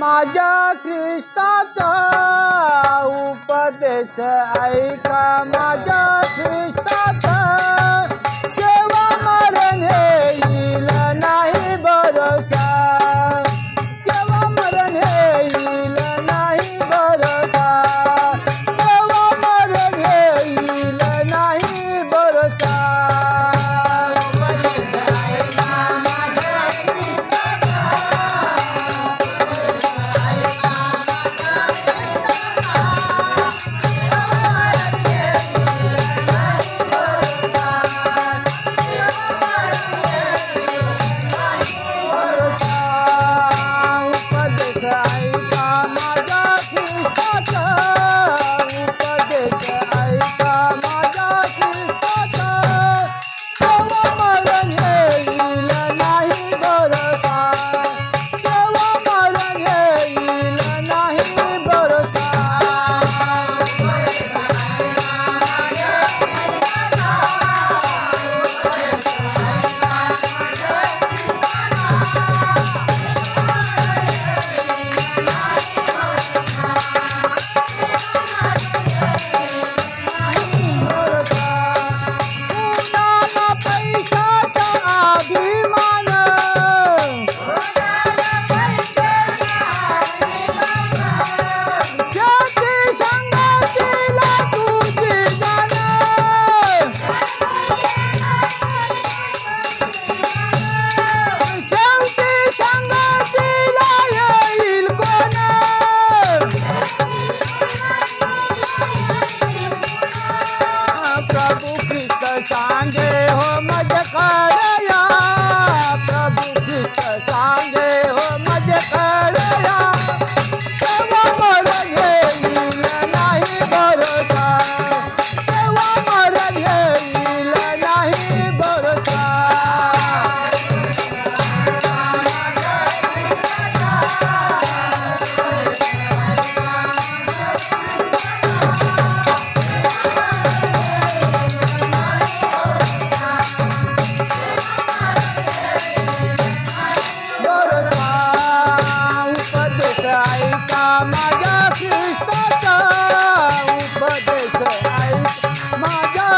माझ्या ख्रिस्ताचा उपदेश ऐका. माझ्या ख्रिस्ताचा जेव्हा मरण येईल पिक सांगे हो मजका माझ्या शिष्टाचा उपदेश ऐक माझ्या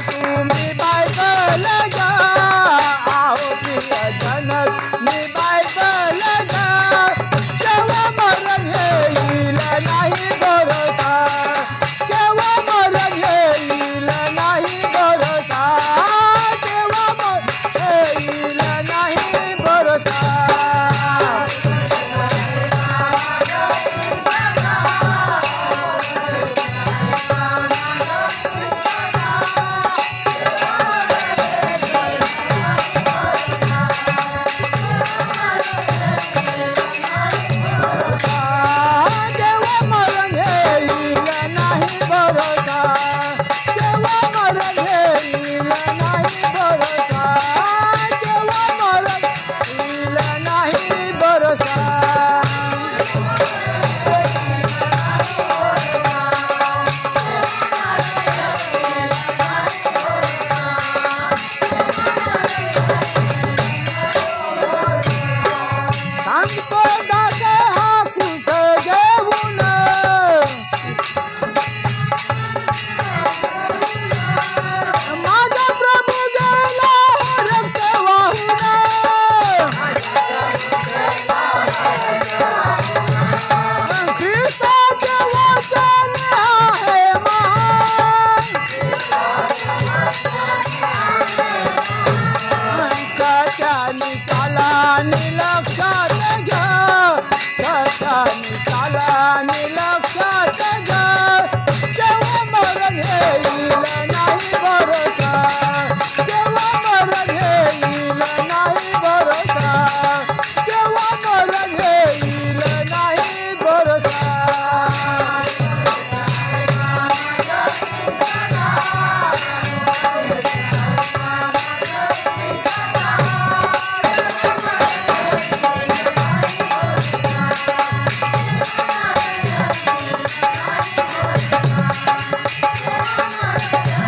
तू Thank you.